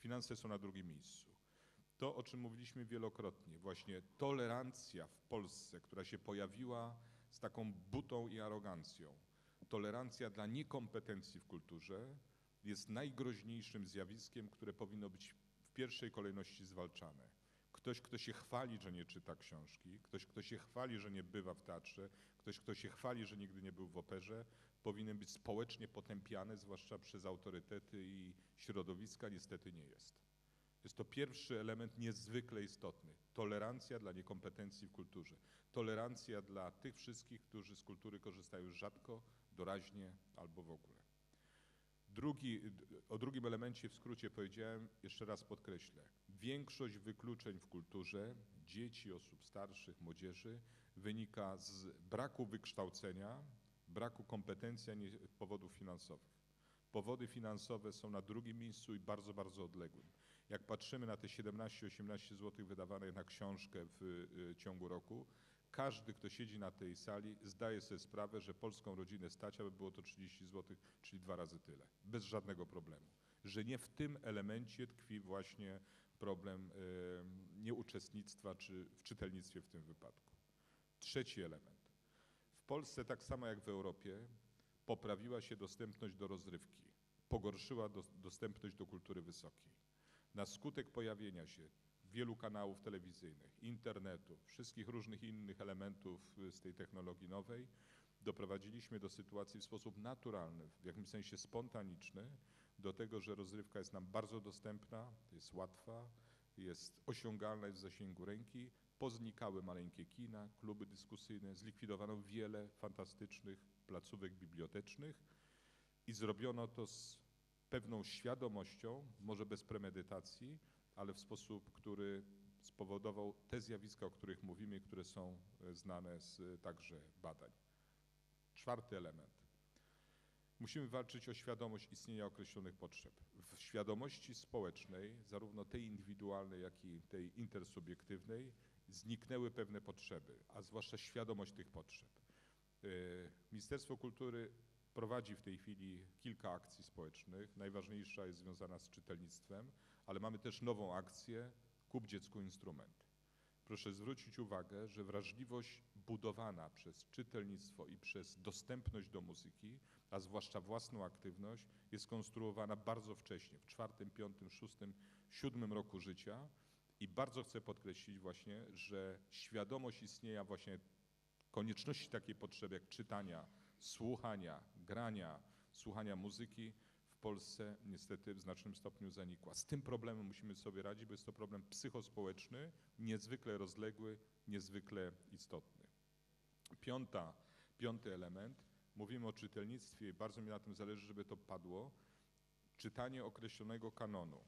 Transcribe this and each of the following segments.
Finanse są na drugim miejscu. To, o czym mówiliśmy wielokrotnie, właśnie tolerancja w Polsce, która się pojawiła z taką butą i arogancją, tolerancja dla niekompetencji w kulturze jest najgroźniejszym zjawiskiem, które powinno być w pierwszej kolejności zwalczane. Ktoś, kto się chwali, że nie czyta książki, ktoś, kto się chwali, że nie bywa w teatrze, ktoś, kto się chwali, że nigdy nie był w operze, powinien być społecznie potępiany, zwłaszcza przez autorytety i środowiska, niestety nie jest. Jest to pierwszy element niezwykle istotny. Tolerancja dla niekompetencji w kulturze. Tolerancja dla tych wszystkich, którzy z kultury korzystają rzadko, doraźnie albo w ogóle. Drugi, o drugim elemencie w skrócie powiedziałem, jeszcze raz podkreślę. Większość wykluczeń w kulturze dzieci, osób starszych, młodzieży wynika z braku wykształcenia, braku kompetencji, a nie powodów finansowych. Powody finansowe są na drugim miejscu i bardzo, bardzo odległym. Jak patrzymy na te 17-18 zł wydawane na książkę w y, ciągu roku, każdy, kto siedzi na tej sali, zdaje sobie sprawę, że polską rodzinę stać, aby było to 30 zł, czyli dwa razy tyle, bez żadnego problemu. Że nie w tym elemencie tkwi właśnie problem y, nieuczestnictwa czy w czytelnictwie w tym wypadku. Trzeci element. W Polsce, tak samo jak w Europie, poprawiła się dostępność do rozrywki, pogorszyła do, dostępność do kultury wysokiej. Na skutek pojawienia się wielu kanałów telewizyjnych, internetu, wszystkich różnych innych elementów z tej technologii nowej, doprowadziliśmy do sytuacji w sposób naturalny, w jakimś sensie spontaniczny, do tego, że rozrywka jest nam bardzo dostępna, jest łatwa, jest osiągalna, jest w zasięgu ręki. Poznikały maleńkie kina, kluby dyskusyjne, zlikwidowano wiele fantastycznych placówek bibliotecznych i zrobiono to z pewną świadomością, może bez premedytacji, ale w sposób, który spowodował te zjawiska, o których mówimy, które są e, znane z e, także badań. Czwarty element. Musimy walczyć o świadomość istnienia określonych potrzeb. W świadomości społecznej, zarówno tej indywidualnej, jak i tej intersubiektywnej, zniknęły pewne potrzeby, a zwłaszcza świadomość tych potrzeb. E, Ministerstwo Kultury prowadzi w tej chwili kilka akcji społecznych. Najważniejsza jest związana z czytelnictwem, ale mamy też nową akcję Kup dziecku instrument. Proszę zwrócić uwagę, że wrażliwość budowana przez czytelnictwo i przez dostępność do muzyki, a zwłaszcza własną aktywność, jest konstruowana bardzo wcześnie, w czwartym, piątym, szóstym, siódmym roku życia. I bardzo chcę podkreślić właśnie, że świadomość istnienia właśnie konieczności takiej potrzeby jak czytania, słuchania, grania, słuchania muzyki w Polsce niestety w znacznym stopniu zanikła. Z tym problemem musimy sobie radzić, bo jest to problem psychospołeczny, niezwykle rozległy, niezwykle istotny. Piąta, piąty element, mówimy o czytelnictwie i bardzo mi na tym zależy, żeby to padło. Czytanie określonego kanonu,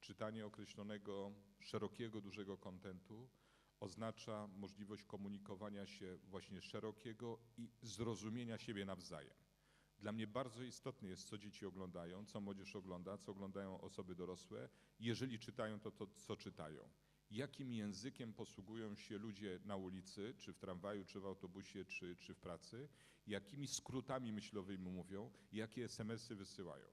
czytanie określonego szerokiego, dużego kontentu, oznacza możliwość komunikowania się właśnie szerokiego i zrozumienia siebie nawzajem. Dla mnie bardzo istotne jest, co dzieci oglądają, co młodzież ogląda, co oglądają osoby dorosłe. Jeżeli czytają, to to, co czytają. Jakim językiem posługują się ludzie na ulicy, czy w tramwaju, czy w autobusie, czy, czy w pracy, jakimi skrótami myślowymi mówią, jakie SMS-y wysyłają.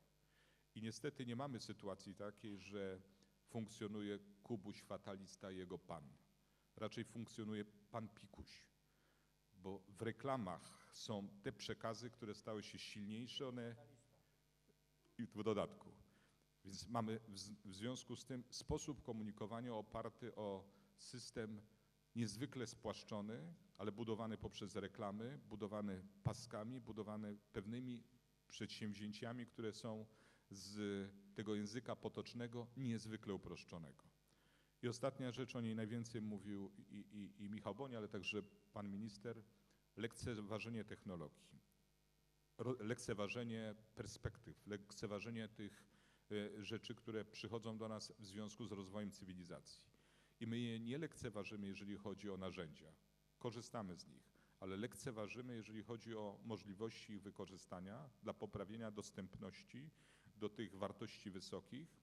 I niestety nie mamy sytuacji takiej, że funkcjonuje Kubuś fatalista jego pan raczej funkcjonuje pan Pikuś, bo w reklamach są te przekazy, które stały się silniejsze, one i w dodatku. Więc mamy w związku z tym sposób komunikowania oparty o system niezwykle spłaszczony, ale budowany poprzez reklamy, budowany paskami, budowany pewnymi przedsięwzięciami, które są z tego języka potocznego niezwykle uproszczonego. I ostatnia rzecz, o niej najwięcej mówił i, i, i Michał Boń, ale także pan minister, lekceważenie technologii, lekceważenie perspektyw, lekceważenie tych rzeczy, które przychodzą do nas w związku z rozwojem cywilizacji. I my je nie lekceważymy, jeżeli chodzi o narzędzia. Korzystamy z nich, ale lekceważymy, jeżeli chodzi o możliwości ich wykorzystania dla poprawienia dostępności do tych wartości wysokich,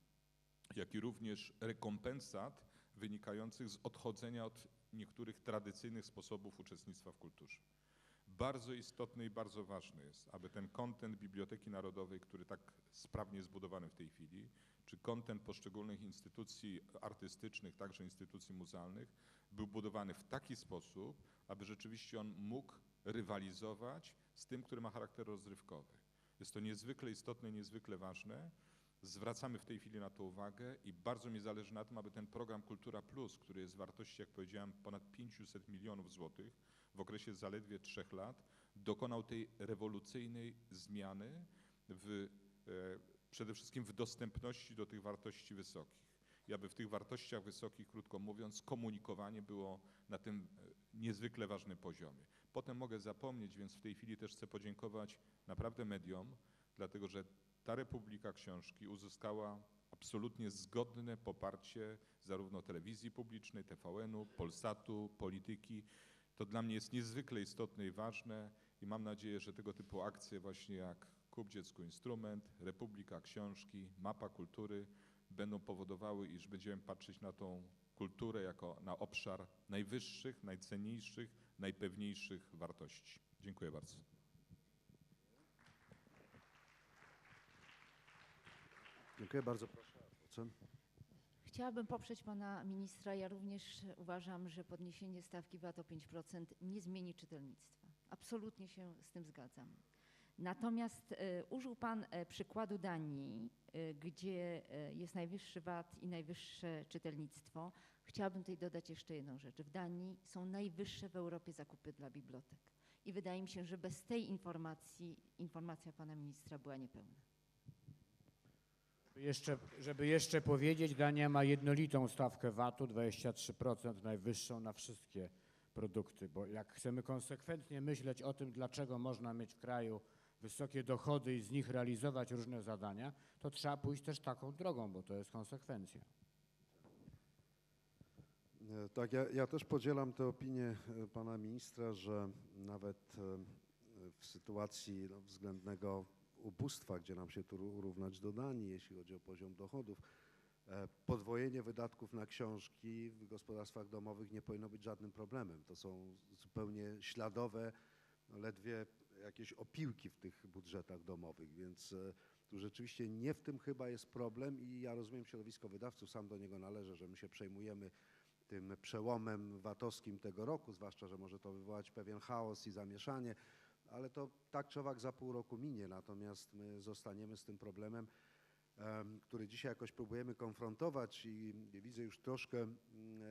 jak i również rekompensat wynikających z odchodzenia od niektórych tradycyjnych sposobów uczestnictwa w kulturze. Bardzo istotny i bardzo ważny jest, aby ten kontent Biblioteki Narodowej, który tak sprawnie jest zbudowany w tej chwili, czy kontent poszczególnych instytucji artystycznych, także instytucji muzealnych, był budowany w taki sposób, aby rzeczywiście on mógł rywalizować z tym, który ma charakter rozrywkowy. Jest to niezwykle istotne, niezwykle ważne. Zwracamy w tej chwili na to uwagę i bardzo mi zależy na tym, aby ten program Kultura Plus, który jest wartości, jak powiedziałem, ponad 500 milionów złotych w okresie zaledwie trzech lat, dokonał tej rewolucyjnej zmiany w, e, przede wszystkim w dostępności do tych wartości wysokich. I aby w tych wartościach wysokich, krótko mówiąc, komunikowanie było na tym e, niezwykle ważnym poziomie. Potem mogę zapomnieć, więc w tej chwili też chcę podziękować naprawdę mediom, dlatego że ta Republika Książki uzyskała absolutnie zgodne poparcie zarówno telewizji publicznej, TVN-u, Polsatu, Polityki. To dla mnie jest niezwykle istotne i ważne i mam nadzieję, że tego typu akcje właśnie jak Kup Dziecku Instrument, Republika Książki, Mapa Kultury będą powodowały, iż będziemy patrzeć na tą kulturę jako na obszar najwyższych, najcenniejszych, najpewniejszych wartości. Dziękuję bardzo. Dziękuję bardzo. Proszę. Chciałabym poprzeć pana ministra. Ja również uważam, że podniesienie stawki VAT o 5% nie zmieni czytelnictwa. Absolutnie się z tym zgadzam. Natomiast e, użył pan e, przykładu Danii, e, gdzie jest najwyższy VAT i najwyższe czytelnictwo. Chciałabym tutaj dodać jeszcze jedną rzecz. W Danii są najwyższe w Europie zakupy dla bibliotek. I wydaje mi się, że bez tej informacji informacja pana ministra była niepełna. Jeszcze, żeby jeszcze powiedzieć, Dania ma jednolitą stawkę VAT-u, 23%, najwyższą na wszystkie produkty, bo jak chcemy konsekwentnie myśleć o tym, dlaczego można mieć w kraju wysokie dochody i z nich realizować różne zadania, to trzeba pójść też taką drogą, bo to jest konsekwencja. E, Tak, ja, ja też podzielam tę opinię e, pana ministra, że nawet e, w sytuacji no, względnego ubóstwa, gdzie nam się tu ró- równać do Danii, jeśli chodzi o poziom dochodów, e, podwojenie wydatków na książki w gospodarstwach domowych nie powinno być żadnym problemem. To są zupełnie śladowe, no, ledwie jakieś opiłki w tych budżetach domowych, więc e, tu rzeczywiście nie w tym chyba jest problem i ja rozumiem środowisko wydawców, sam do niego należę, że my się przejmujemy tym przełomem VAT-owskim tego roku, zwłaszcza, że może to wywołać pewien chaos i zamieszanie, ale to tak czy owak za pół roku minie, natomiast my zostaniemy z tym problemem, em, który dzisiaj jakoś próbujemy konfrontować i widzę już troszkę mm, e,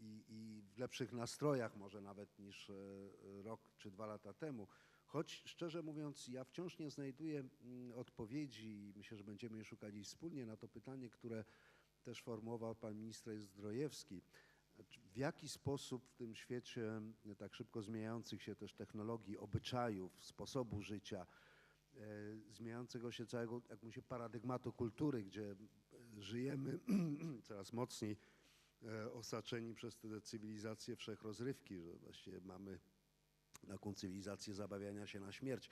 i, i w lepszych nastrojach może nawet niż e, rok czy dwa lata temu. Choć szczerze mówiąc, ja wciąż nie znajduję mm, odpowiedzi i myślę, że będziemy je szukać dziś wspólnie na to pytanie, które też formułował pan minister Zdrojewski. W jaki sposób w tym świecie tak szybko zmieniających się też technologii, obyczajów, sposobu życia, e, zmieniającego się całego, jak mówi się, paradygmatu kultury, gdzie żyjemy coraz mocniej e, osaczeni przez tę cywilizację wszechrozrywki, że właściwie mamy taką cywilizację zabawiania się na śmierć.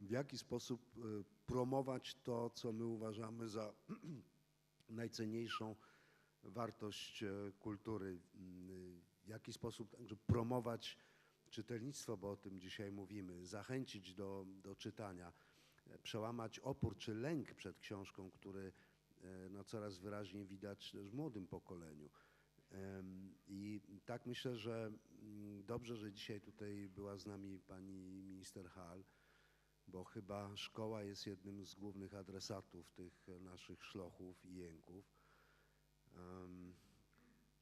W jaki sposób e, promować to, co my uważamy za najcenniejszą wartość e, kultury, w jaki sposób także promować czytelnictwo, bo o tym dzisiaj mówimy, zachęcić do, do czytania, e, przełamać opór czy lęk przed książką, który e, no, coraz wyraźniej widać też w młodym pokoleniu. I tak myślę, że dobrze, że dzisiaj tutaj była z nami pani minister Hall, bo chyba szkoła jest jednym z głównych adresatów tych naszych szlochów i jęków.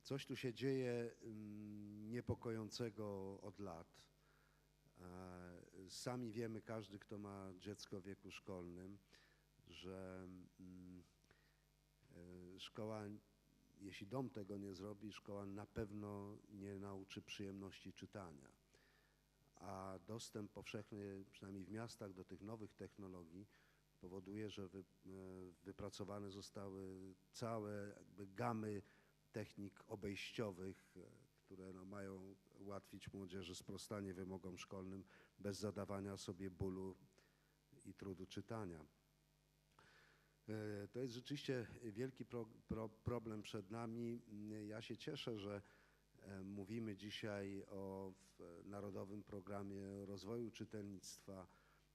Coś tu się dzieje niepokojącego od lat. E, Sami wiemy, każdy, kto ma dziecko w wieku szkolnym, że e, szkoła, jeśli dom tego nie zrobi, szkoła na pewno nie nauczy przyjemności czytania. A dostęp powszechny, przynajmniej w miastach, do tych nowych technologii powoduje, że e, wypracowane zostały całe jakby gamy technik obejściowych, e, które no, mają ułatwić młodzieży sprostanie wymogom szkolnym bez zadawania sobie bólu i trudu czytania. E, To jest rzeczywiście wielki pro, pro, problem przed nami. Ja się cieszę, że mówimy dzisiaj o Narodowym Programie Rozwoju Czytelnictwa,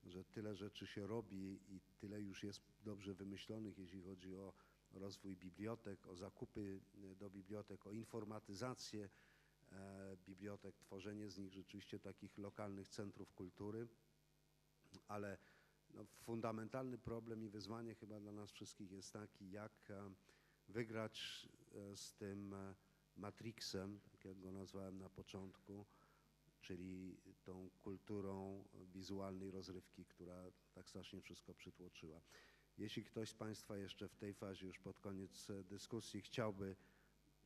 że tyle rzeczy się robi i tyle już jest dobrze wymyślonych, jeśli chodzi o rozwój bibliotek, o zakupy e, do bibliotek, o informatyzację e, bibliotek, tworzenie z nich rzeczywiście takich lokalnych centrów kultury, ale no, fundamentalny problem i wyzwanie chyba dla nas wszystkich jest taki, jak e, wygrać z tym Matrixem, tak jak go nazwałem na początku, czyli tą kulturą wizualnej rozrywki, która tak strasznie wszystko przytłoczyła. Jeśli ktoś z Państwa jeszcze w tej fazie, już pod koniec e, dyskusji, chciałby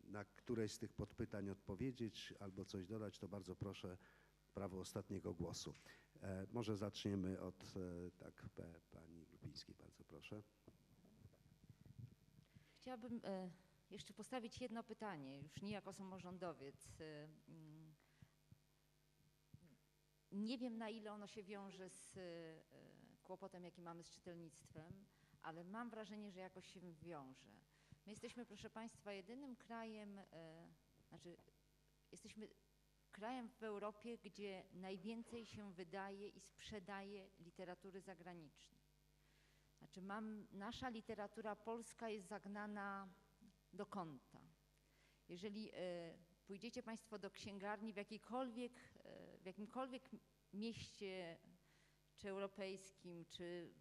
na któreś z tych podpytań odpowiedzieć albo coś dodać, to bardzo proszę, prawo ostatniego głosu. E, może zaczniemy od e, tak, pani Grupińskiej, bardzo proszę. Chciałabym e, jeszcze postawić jedno pytanie, już nie jako samorządowiec. Nie wiem, na ile ono się wiąże z e, kłopotem, jaki mamy z czytelnictwem, ale mam wrażenie, że jakoś się wiąże. My jesteśmy, proszę Państwa, jedynym krajem, e, znaczy jesteśmy krajem w Europie, gdzie najwięcej się wydaje i sprzedaje literatury zagranicznej. Znaczy mam, nasza literatura polska jest zagnana do kąta. Jeżeli e, pójdziecie Państwo do księgarni w, jakiejkolwiek, w jakimkolwiek mieście, czy europejskim, czy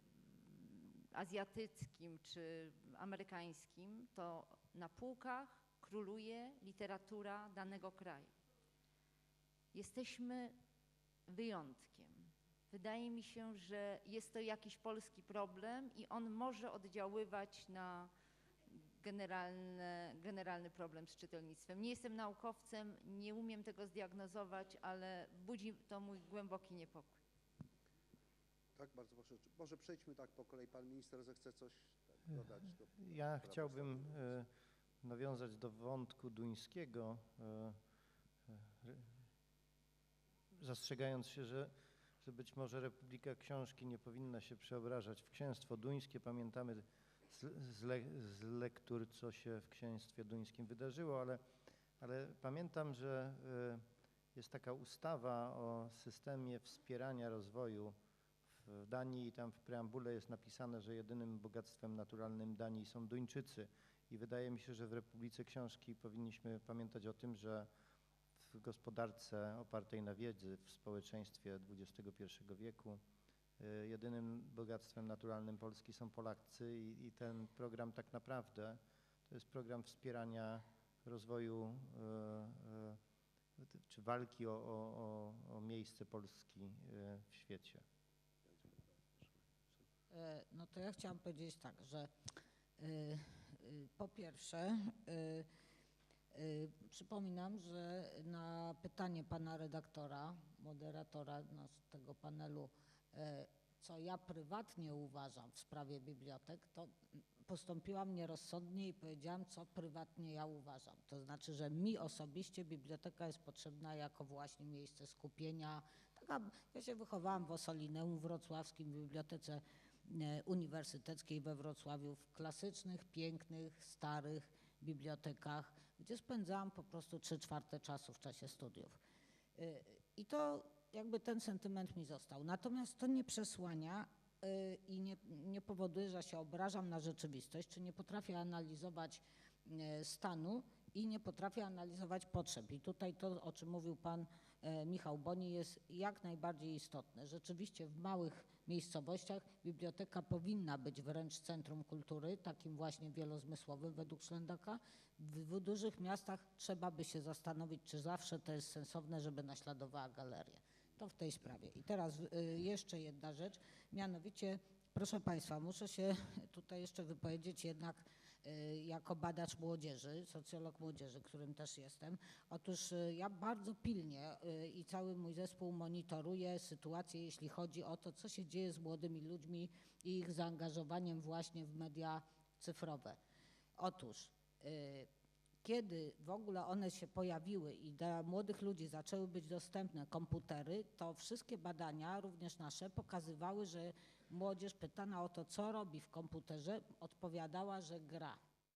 azjatyckim, czy amerykańskim, to na półkach króluje literatura danego kraju. Jesteśmy wyjątkiem. Wydaje mi się, że jest to jakiś polski problem i on może oddziaływać na generalne, generalny problem z czytelnictwem. Nie jestem naukowcem, nie umiem tego zdiagnozować, ale budzi to mój głęboki niepokój. Tak, bardzo proszę. Może przejdźmy tak po kolei. Pan minister zechce coś tak, dodać. Do, Ja chciałbym e, nawiązać do wątku duńskiego, e, e, zastrzegając się, że, że być może Republika Książki nie powinna się przeobrażać w księstwo duńskie. Pamiętamy z, le, z lektur, co się w księstwie duńskim wydarzyło, ale, ale pamiętam, że e, jest taka ustawa o systemie wspierania rozwoju w Danii i tam w preambule jest napisane, że jedynym bogactwem naturalnym Danii są Duńczycy. I wydaje mi się, że w Republice Książki powinniśmy pamiętać o tym, że w gospodarce opartej na wiedzy, w społeczeństwie XXI wieku, jedynym bogactwem naturalnym Polski są Polacy i, i ten program tak naprawdę to jest program wspierania rozwoju y, y, czy walki o, o, o, miejsce Polski w świecie. E, No to ja chciałam powiedzieć tak, że po pierwsze przypominam, że na pytanie pana redaktora, moderatora tego panelu, e, co ja prywatnie uważam w sprawie bibliotek, to postąpiłam nierozsądnie i powiedziałam, co prywatnie ja uważam. To znaczy, że mi osobiście biblioteka jest potrzebna jako właśnie miejsce skupienia. Taka, ja się wychowałam w Osolineum wrocławskim, w bibliotece e, uniwersyteckiej we Wrocławiu, w klasycznych, pięknych, starych bibliotekach, gdzie spędzałam po prostu trzy czwarte czasu w czasie studiów. Y, I to jakby ten sentyment mi został. Natomiast to nie przesłania y, i nie, nie powoduje, że się obrażam na rzeczywistość, czy nie potrafię analizować y, stanu i nie potrafię analizować potrzeb. I tutaj to, o czym mówił pan e, Michał Boni, jest jak najbardziej istotne. Rzeczywiście w małych miejscowościach biblioteka powinna być wręcz centrum kultury, takim właśnie wielozmysłowym według Szlendaka. W, w dużych miastach trzeba by się zastanowić, czy zawsze to jest sensowne, żeby naśladowała galerię. To w tej sprawie. I teraz y, jeszcze jedna rzecz, mianowicie, proszę Państwa, muszę się tutaj jeszcze wypowiedzieć jednak y, jako badacz młodzieży, socjolog młodzieży, którym też jestem. Otóż y, ja bardzo pilnie i cały mój zespół monitoruje sytuację, jeśli chodzi o to, co się dzieje z młodymi ludźmi i ich zaangażowaniem właśnie w media cyfrowe. Otóż kiedy w ogóle one się pojawiły i dla młodych ludzi zaczęły być dostępne komputery, to wszystkie badania, również nasze, pokazywały, że młodzież pytana o to, co robi w komputerze, odpowiadała, że gra.